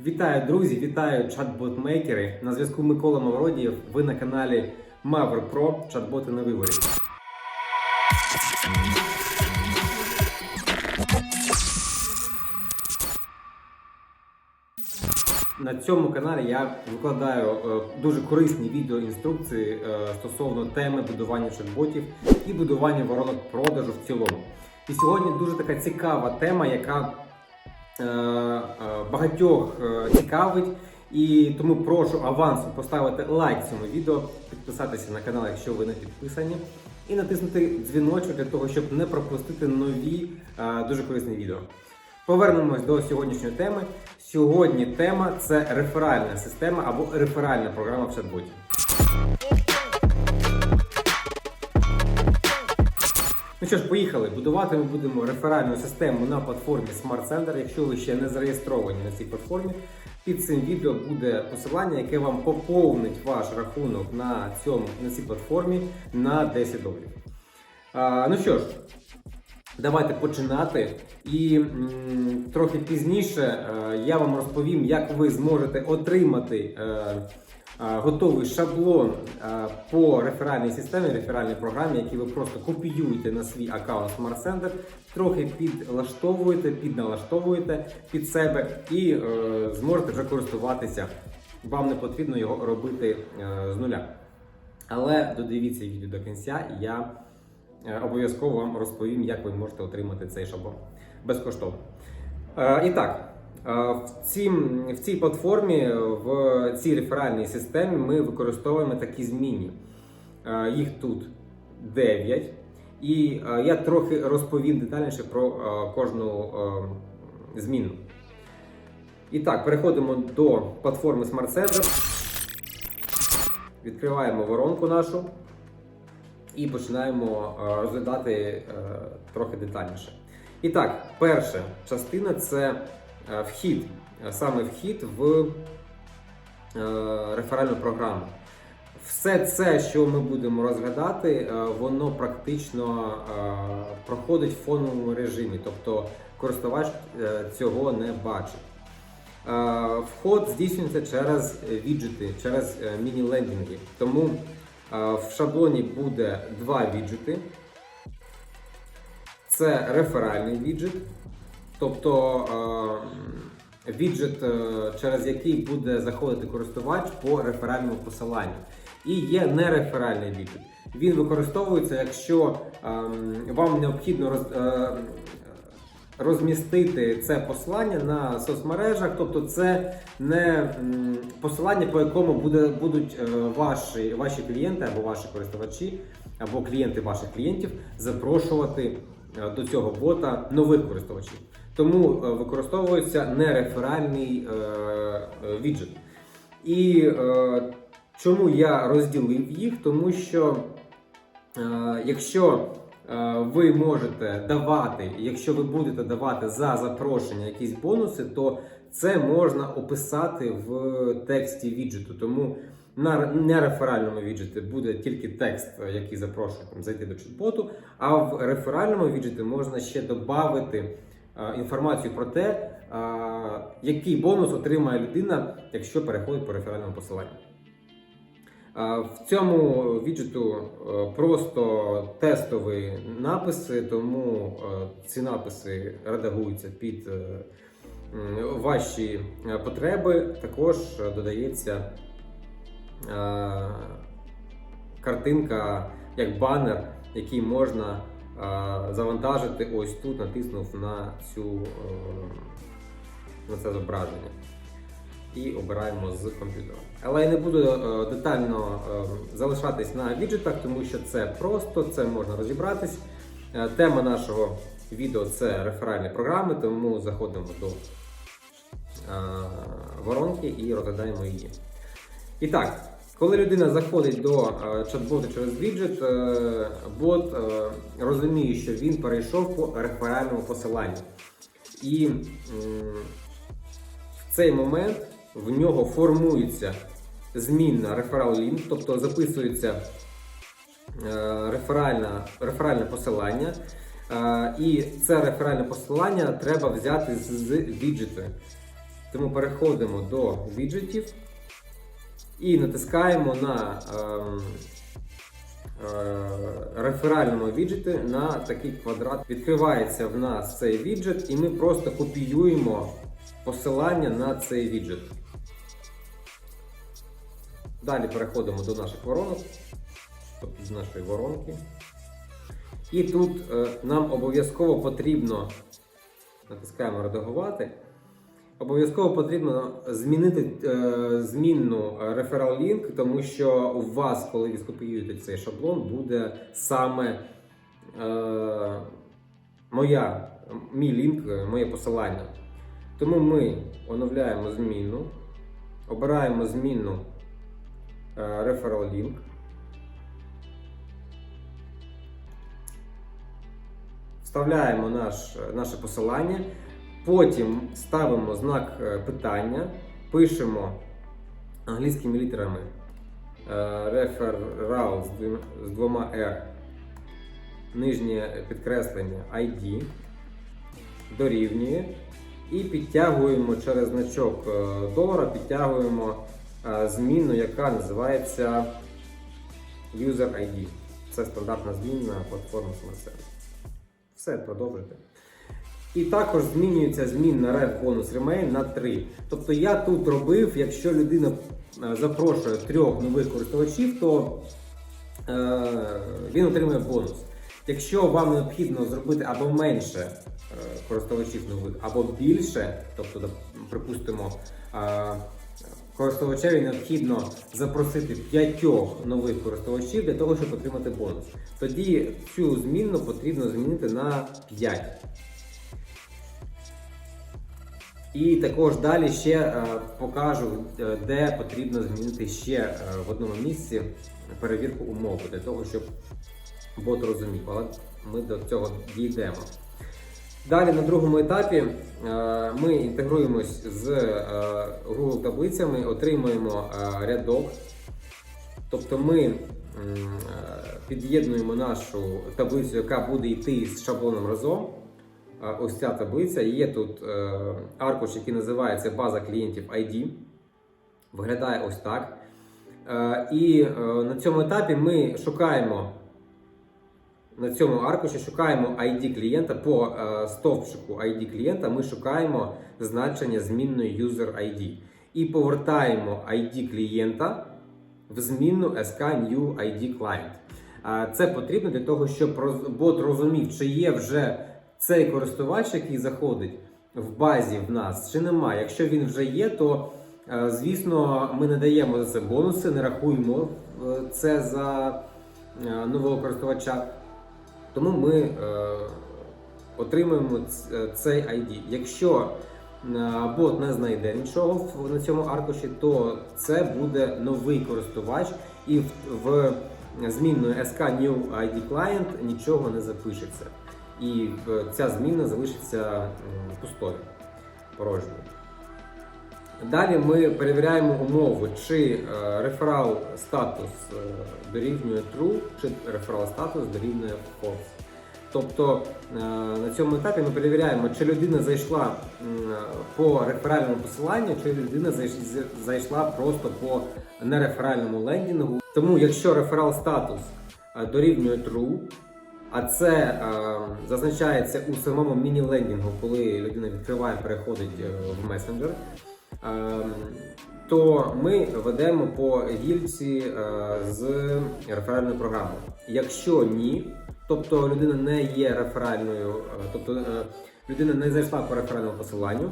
Вітаю, друзі! Вітаю чат-бот-мейкери. На зв'язку Микола Мавродієв. Ви на каналі Mavr Pro чат-боти на виборі. На цьому каналі я викладаю е, дуже корисні відеоінструкції е, стосовно теми будування чат-ботів і будування воронок продажу в цілому. І сьогодні дуже така цікава тема, яка багатьох е, цікавить. І тому прошу авансом поставити лайк цьому відео, підписатися на канал, якщо ви не підписані, і натиснути дзвіночок для того, щоб не пропустити нові е, дуже корисні відео. Повернемось до сьогоднішньої теми. Сьогодні тема це реферальна система або реферальна програма в чат-боті. Що ж, поїхали. Будувати ми будемо реферальну систему на платформі Smart Center. Якщо ви ще не зареєстровані на цій платформі, під цим відео буде посилання, яке вам поповнить ваш рахунок на, цьому, на цій платформі на 10 доларів. Ну що ж, давайте починати. І м, трохи пізніше е, я вам розповім, як ви зможете отримати е, готовий шаблон по реферальній системі, реферальній програмі, який ви просто копіюєте на свій аккаунт Smart Center, трохи підлаштовуєте, підналаштовуєте під себе і е, зможете вже користуватися. Вам не потрібно його робити е, з нуля. Але додивіться відео до кінця, і я е, обов'язково вам розповім, як ви можете отримати цей шаблон безкоштовно. І так, в, цім, в цій платформі, в цій реферальній системі ми використовуємо такі змінні. Е, Їх тут 9. І я трохи розповім детальніше про кожну зміну. І так, переходимо до платформи Smart Center. Відкриваємо воронку нашу і починаємо розглядати е, трохи детальніше. І так, перша частина це вхід, е, саме вхід в е, реферальну програму. Все це, що ми будемо розглядати, е, воно практично е, проходить в фоновому режимі, тобто користувач е, цього не бачить. Е, Вход здійснюється через віджити, через е, міні-лендінги. Тому е, в шаблоні буде два віджити. Це реферальний віджит, тобто е, віджит, е, через який буде заходити користувач по реферальному посиланню. І є нереферальний віджит. Він використовується, якщо е, вам необхідно роз, е, розмістити це посилання на соцмережах, тобто це не посилання, по якому буде, будуть ваші, ваші клієнти або ваші користувачі, або клієнти ваших клієнтів запрошувати до цього бота нових користувачів. Тому е, використовується нереферальний е, е, віджит. І чому я розділив їх? Тому що Якщо ви можете давати, якщо ви будете давати за запрошення якісь бонуси, то це можна описати в тексті віджиту. Тому на нереферальному віджиті буде тільки текст, який запрошує там, зайти до чат-боту, а в реферальному віджиті можна ще додати інформацію про те, е, який бонус отримає людина, якщо переходить по реферальному посиланню. В цьому віджиту е, просто тестові написи, тому е, ці написи редагуються під е, ваші е, потреби. Також е, додається е, картинка як банер, який можна е, завантажити ось тут, натиснув на цю е, на це зображення і обираємо з комп'ютера. Але я не буду е, детально е, залишатись на віджитах, тому що це просто, це можна розібратись. Тема нашого відео це реферальні програми, тому заходимо до воронки і розглядаємо її. І так, коли людина заходить до е, чат-боту через віджит, е, бот е, розуміє, що він перейшов по реферальному посиланню. І в цей момент в нього формується змінна реферал лінк, тобто записується е, реферальна, реферальне посилання. І це реферальне посилання треба взяти з віджиту. Тому переходимо до віджитів і натискаємо на ем, е, реферальному віджеті на такий квадрат. Відкривається в нас цей віджет, і ми просто копіюємо посилання на цей віджет. Далі переходимо до наших воронок, тобто з нашої воронки. І тут е, нам обов'язково потрібно натискаємо редагувати. Обов'язково потрібно змінити е, змінну реферал лінк, тому що у вас, коли ви скопіюєте цей шаблон, буде саме е, моя, мій лінк, моє посилання. Тому ми оновляємо змінну, обираємо змінну е, referral link. Вставляємо наш, наше посилання, потім ставимо знак е, питання, пишемо англійськими літерами е, referral з двома R, нижнє підкреслення ID, дорівнює і підтягуємо через значок е, долара, підтягуємо змінну, яка називається User ID. Це стандартна змінна платформи SmartService. Все, продовжуйте. І також змінюється змінна ref бонус remain на 3. Тобто я тут робив, якщо людина е, запрошує трьох нових користувачів, то е, він отримує бонус. Якщо вам необхідно зробити або менше е, користувачів нових, або більше, тобто, припустимо, е, користувачеві необхідно запросити п'ятьох нових користувачів для того, щоб отримати бонус. Тоді цю змінну потрібно змінити на 5. І також далі ще е, покажу, е, де потрібно змінити ще е, в одному місці перевірку умови для того, щоб бот розумів. Але ми до цього дійдемо. Далі на другому етапі ми інтегруємось з Google таблицями, отримуємо рядок. Тобто ми під'єднуємо нашу таблицю, яка буде йти з шаблоном разом. Ось ця таблиця. Є тут е, аркуш, який називається база клієнтів ID. Виглядає ось так. Е, І е, на цьому етапі ми шукаємо на цьому аркуші шукаємо ID клієнта по стовпчику ID клієнта. Ми шукаємо значення змінної user ID і повертаємо ID клієнта в змінну SK New ID Client. Це потрібно для того, щоб бот розумів, чи є вже цей користувач, який заходить в базі в нас, чи немає. Якщо він вже є, то е, звісно ми не даємо за це бонуси, не рахуємо е, це за е, нового користувача. Тому ми отримуємо цей ID. Якщо бот не знайде нічого на цьому аркуші, то це буде новий користувач, і в, змінної SK New ID Client нічого не запишеться. І е, ця зміна залишиться пустою, порожньою. Далі ми перевіряємо умови, чи е, реферал статус е, дорівнює true, чи реферал статус дорівнює false. Тобто е, на цьому етапі ми перевіряємо, чи людина зайшла по реферальному посиланню, чи людина зайшла просто по нереферальному лендінгу. Тому якщо реферал статус е, дорівнює true, а це е, зазначається у самому міні-лендінгу, коли людина відкриває, переходить е, в месенджер. Ем, То ми ведемо по гільці е, з реферальною програмою. Якщо ні, тобто людина не є реферальною, е, тобто е, людина не зайшла по реферальному посиланню,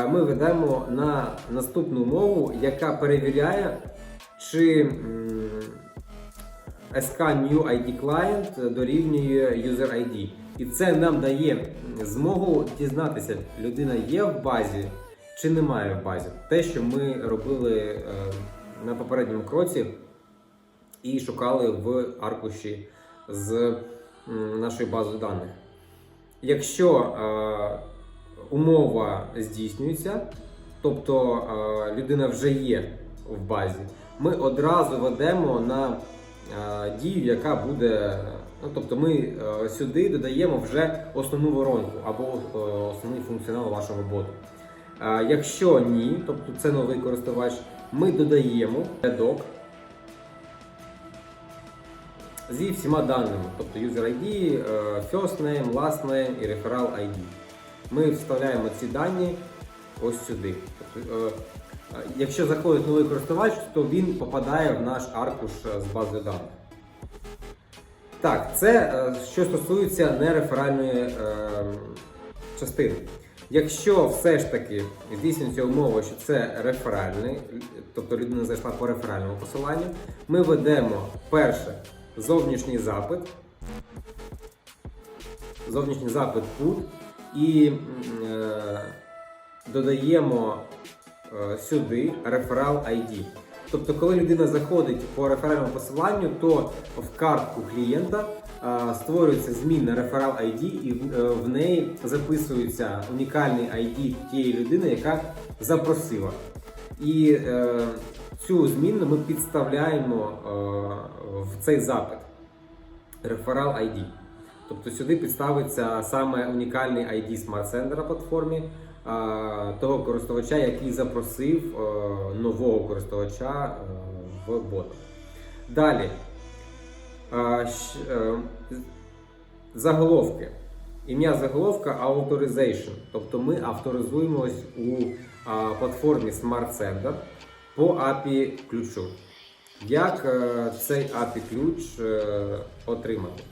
е, ми ведемо на наступну умову, яка перевіряє, чи м, SK New ID Client дорівнює User ID. І це нам дає змогу дізнатися, людина є в базі чи немає в базі. Те, що ми робили е, на попередньому кроці і шукали в аркуші з м, нашою базою даних. Якщо е, умова здійснюється, тобто е, людина вже є в базі, ми одразу ведемо на дію, яка буде. Ну, тобто ми е, сюди додаємо вже основну воронку або е, основний функціонал вашого боту. Якщо ні, тобто це новий користувач, ми додаємо рядок зі всіма даними, тобто user ID, е, first name, last name і referral ID. Ми вставляємо ці дані ось сюди. Якщо заходить новий користувач, то він попадає в наш аркуш е, з базою даних. Так, це е, що стосується нереферальної е, частини. Якщо все ж таки здійснюється умова, що це реферальний, тобто людина зайшла по реферальному посиланню, ми ведемо перше зовнішній запит, зовнішній запит put і е, додаємо сюди реферал ID. Тобто, коли людина заходить по реферальному посиланню, то в картку клієнта е, створюється змінна реферал ID і в- е, неї записується унікальний ID тієї людини, яка запросила. І е, цю змінну ми підставляємо е, в цей запит реферал ID. Тобто сюди підставиться саме унікальний ID на платформі того користувача, який запросив е, нового користувача е, в бота. Далі. Е, Заголовки. Ім'я заголовка Authorization. Тобто ми авторизуємось у платформі Smart Sender по API ключу. Як цей API ключ отримати?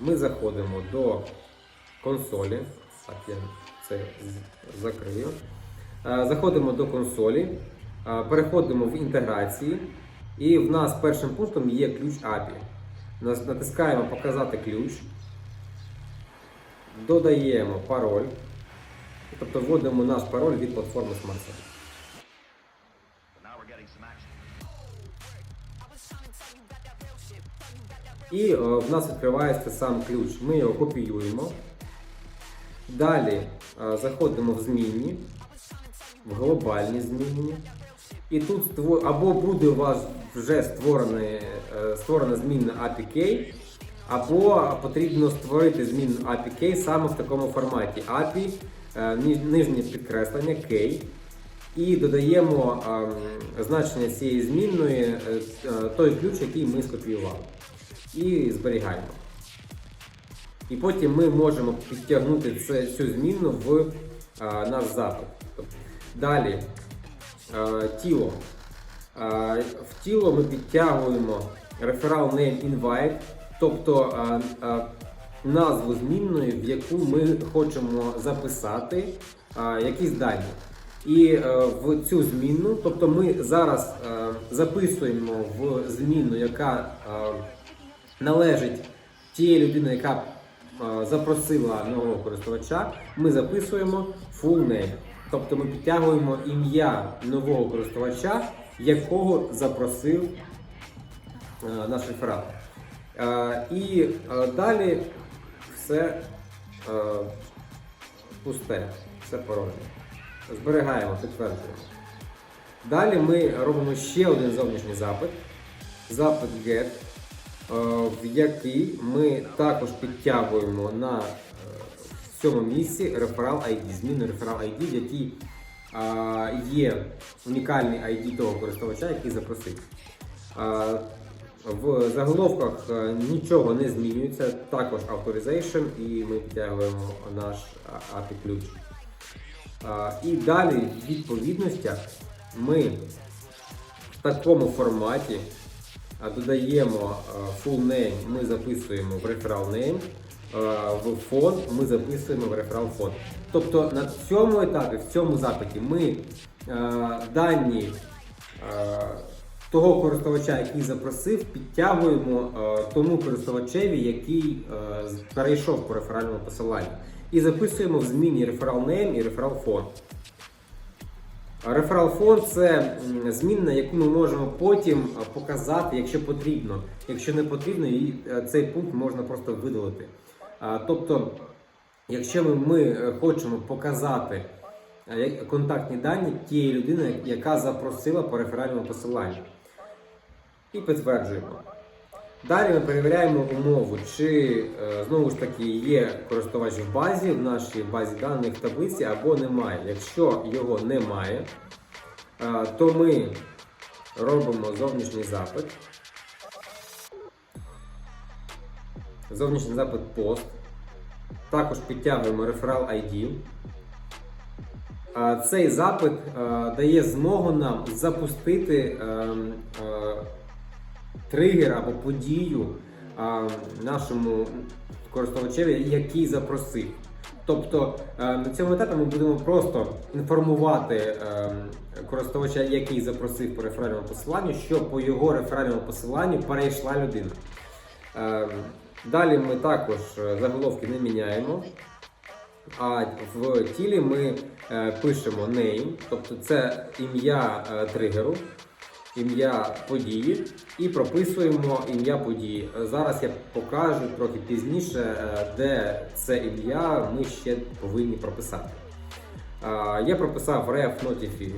Ми заходимо до консолі. Так, я це закрию. Е, Заходимо до консолі, е, переходимо в інтеграції, і в нас першим пунктом є ключ API. Натискаємо Показати ключ, додаємо пароль, тобто вводимо наш пароль від платформи action. І е, в нас відкривається сам ключ. Ми його копіюємо. Далі заходимо в змінні, в глобальні змінні. І тут або буде у вас вже створене, е, створена змінна API, або потрібно створити змінну API саме в такому форматі. API, е, нижнє підкреслення K. І додаємо значення цієї змінної, е, той ключ, який ми скопіювали. І зберігаємо. І потім ми можемо підтягнути це, цю змінну в е, наш запит. Далі е, тіло. Е, в тіло ми підтягуємо referral name invite, тобто е, е, назву змінної, в яку ми хочемо записати е, якісь дані. І е, в цю змінну, тобто ми зараз е, записуємо в змінну, яка е, належить тієї людини, яка запросила нового користувача, ми записуємо full name. Тобто ми підтягуємо ім'я нового користувача, якого запросив е, наш реферат. Е, і е, далі все пусте, все порожнє. Зберігаємо, підтверджуємо. Далі ми робимо ще один зовнішній запит. Запит GET, в який ми також підтягуємо на е, в цьому місці реферал ID, зміну реферал ID, в якій е, є унікальний ID того користувача, який запросив. Е, В заголовках е, нічого не змінюється, також authorization, і ми підтягуємо наш API ключ. І далі в відповідностях ми в такому форматі додаємо full name, ми записуємо в referral name, в фонд ми записуємо в referral фонд. Тобто на цьому етапі, в цьому запиті, ми дані того користувача, який запросив, підтягуємо тому користувачеві, який перейшов по реферальному посиланню. І записуємо в зміні referral name і referral font. Реферал фонд це змінна, яку ми можемо потім показати, якщо потрібно. Якщо не потрібно, і е, цей пункт можна просто видалити. Тобто, якщо ми, ми е, хочемо показати е, контактні дані тієї людини, яка запросила по реферальному посиланню, і підтверджуємо. Далі ми перевіряємо умову, чи е, знову ж таки є користувач в базі, в нашій базі даних в таблиці або немає. Якщо його немає, е, то ми робимо зовнішній запит. Зовнішній запит пост. Також підтягуємо реферал ID. Е, Цей запит дає змогу нам запустити е, е, тригер або подію е, нашому користувачеві, який запросив. Тобто е, на цьому етапі ми будемо просто інформувати е, користувача, який запросив по реферальному посиланню, що по його реферальному посиланню перейшла людина. Е, Далі ми також заголовки не міняємо. А в тілі ми пишемо name, тобто це ім'я тригеру, ім'я події, і прописуємо ім'я події. Е, Зараз я покажу трохи пізніше, е, де це ім'я ми ще повинні прописати. Е, Я прописав ref notify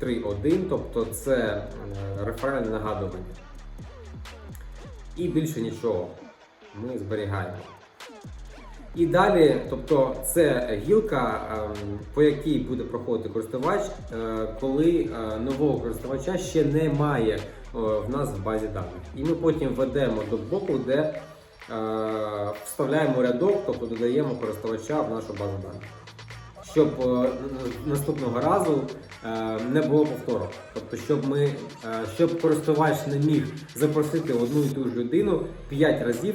е, 3.1, тобто це реферальне нагадування. І більше нічого ми зберігаємо. І далі, тобто, це гілка, ем, по якій буде проходити користувач, е, коли е, нового користувача ще немає е, в нас в базі даних. І ми потім ведемо до боку, де вставляємо рядок, тобто додаємо користувача в нашу базу даних. Щоб наступного разу не було повтору. Тобто, щоб ми, щоб користувач не міг запросити одну і ту ж людину 5 разів,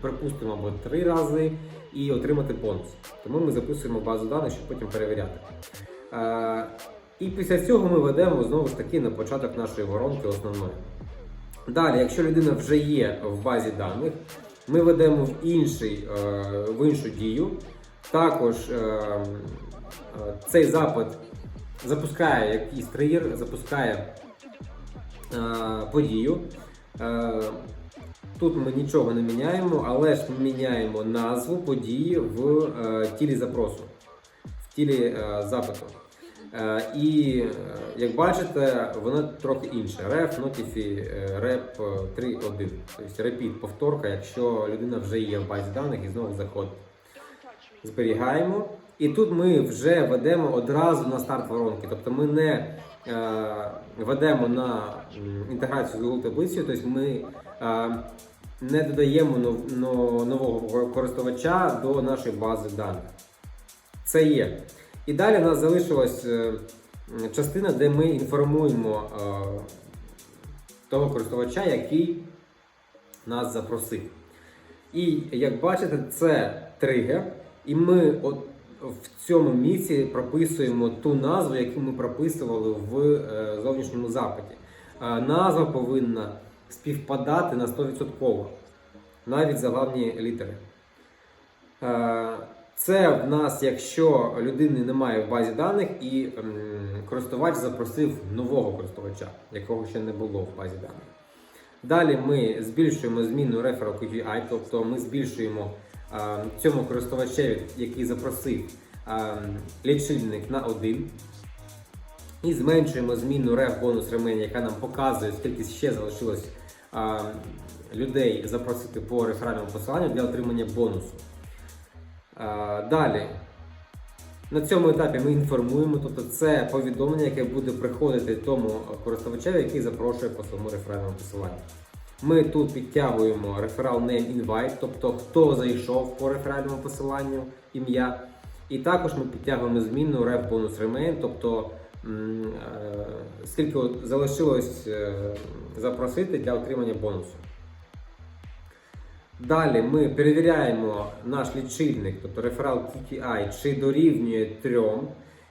припустимо, або 3 рази, і отримати бонус. Тому ми записуємо базу даних, щоб потім перевіряти. Е, І після цього ми ведемо знову ж таки на початок нашої воронки основної. Далі, якщо людина вже є в базі даних, ми ведемо в, інший, е, в іншу дію. Також е, цей запит запускає якийсь тригер, запускає подію. Тут ми нічого не міняємо, але ж міняємо назву події в е, тілі запросу, в тілі е, запиту. Е, і е, як бачите, воно трохи інше. Ref, Notify, Rep 3.1. Тобто repeat, повторка, якщо людина вже є в базі даних і знову заходить. Зберігаємо. І тут ми вже ведемо одразу на старт воронки. Тобто ми не ведемо на інтеграцію з Google таблицею, тобто ми е, не додаємо нового користувача до нашої бази даних. Це є. І далі в нас залишилась е, частина, де ми інформуємо е, того користувача, який нас запросив. І як бачите, це тригер, і ми в цьому місці прописуємо ту назву, яку ми прописували в е, зовнішньому запиті. Е, назва повинна співпадати на 100%, навіть заглавні літери. Е, Це в нас, якщо людини немає в базі даних і користувач запросив нового користувача, якого ще не було в базі даних. Далі ми збільшуємо зміну referral QGI, тобто ми збільшуємо цьому користувачеві, який запросив лічильник на 1. І зменшуємо зміну ref бонус ремень, яка нам показує, скільки ще залишилось е, людей запросити по реферальному посиланню для отримання бонусу. Е, Далі. На цьому етапі ми інформуємо, тобто це повідомлення, яке буде приходити тому користувачеві, який запрошує по своєму реферальному посиланню. Ми тут підтягуємо referral name invite, тобто хто зайшов по реферальному посиланню, ім'я. І також ми підтягуємо змінну ref bonus remain, тобто е, скільки залишилось е, запросити для отримання бонусу. Далі ми перевіряємо наш лічильник, тобто реферал TTI, чи дорівнює 3.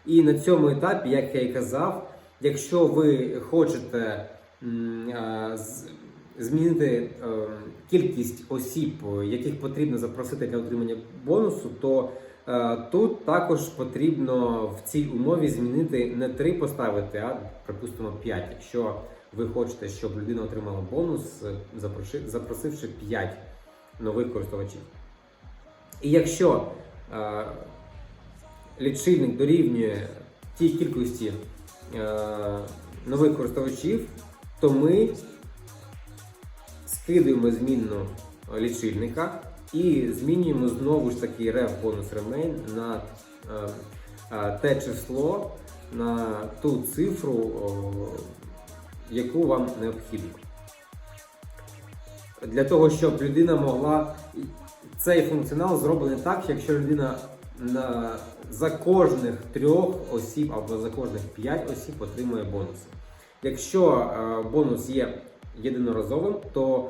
І на цьому етапі, як я і казав, якщо ви хочете з- змінити е, кількість осіб, яких потрібно запросити для отримання бонусу, то е, тут також потрібно в цій умові змінити не 3 поставити, а припустимо 5. Якщо ви хочете, щоб людина отримала бонус, е, запросивши 5 нових користувачів. І якщо е, лічильник дорівнює тій кількості е, нових користувачів, то ми скидуємо змінну лічильника і змінюємо знову ж таки ref бонус remain на е, е, те число, на ту цифру, яку вам необхідно. Для того, щоб людина могла. Цей функціонал зроблений так, якщо людина на, за кожних трьох осіб або за кожних п'ять осіб отримує бонуси. Якщо е, бонус є єдиноразовим, то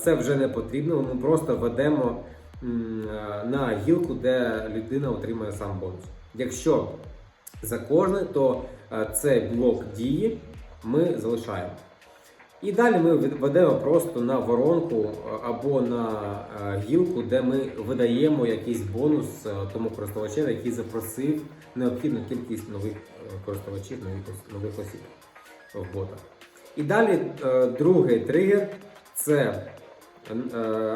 це вже не потрібно. Ми просто ведемо е, на гілку, де людина отримує сам бонус. Якщо за кожне, то е, цей блок дії ми залишаємо. І далі ми ведемо просто на воронку е, або на гілку, де ми видаємо якийсь бонус тому користувачеві, який запросив необхідну кількість нових користувачів, нових осіб в ботах. І далі е, другий тригер це е,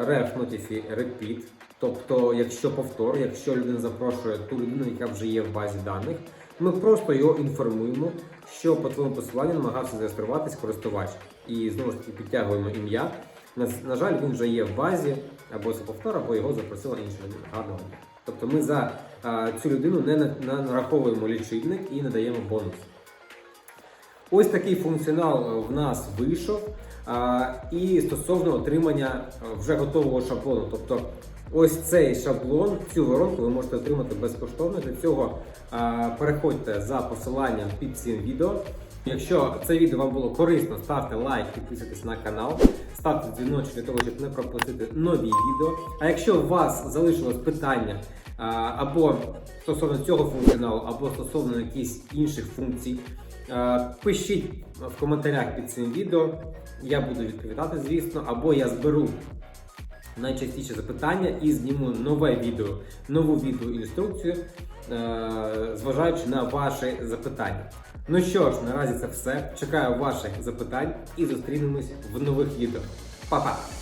ref notify repeat. Тобто, якщо повтор, якщо людина запрошує ту людину, яка вже є в базі даних, ми просто його інформуємо, що по твоєму посиланню намагався зареєструватись користувач. І знову ж таки підтягуємо ім'я. На, на жаль, він вже є в базі, або це повтор, або його запросила інша людина. Гарного. Тобто ми за а, цю людину не, нараховуємо лічильник і не даємо бонус. Ось такий функціонал е, в нас вийшов. І стосовно отримання е, вже готового шаблону. Тобто, ось цей шаблон, цю воронку ви можете отримати безкоштовно. Для цього переходьте за посиланням під цим відео. Якщо це відео вам було корисно, ставте лайк, підписуйтесь на канал, ставте дзвіночок для того, щоб не пропустити нові відео. А якщо у вас залишилось питання або стосовно цього функціоналу, або стосовно якихось інших функцій, Пишіть в коментарях під цим відео, я буду відповідати, звісно, або я зберу найчастіше запитання і зніму нове відео, нову відеоінструкцію, е, зважаючи на ваші запитання. Ну що ж, наразі це все. Чекаю ваших запитань і зустрінемось в нових відео. Па-па!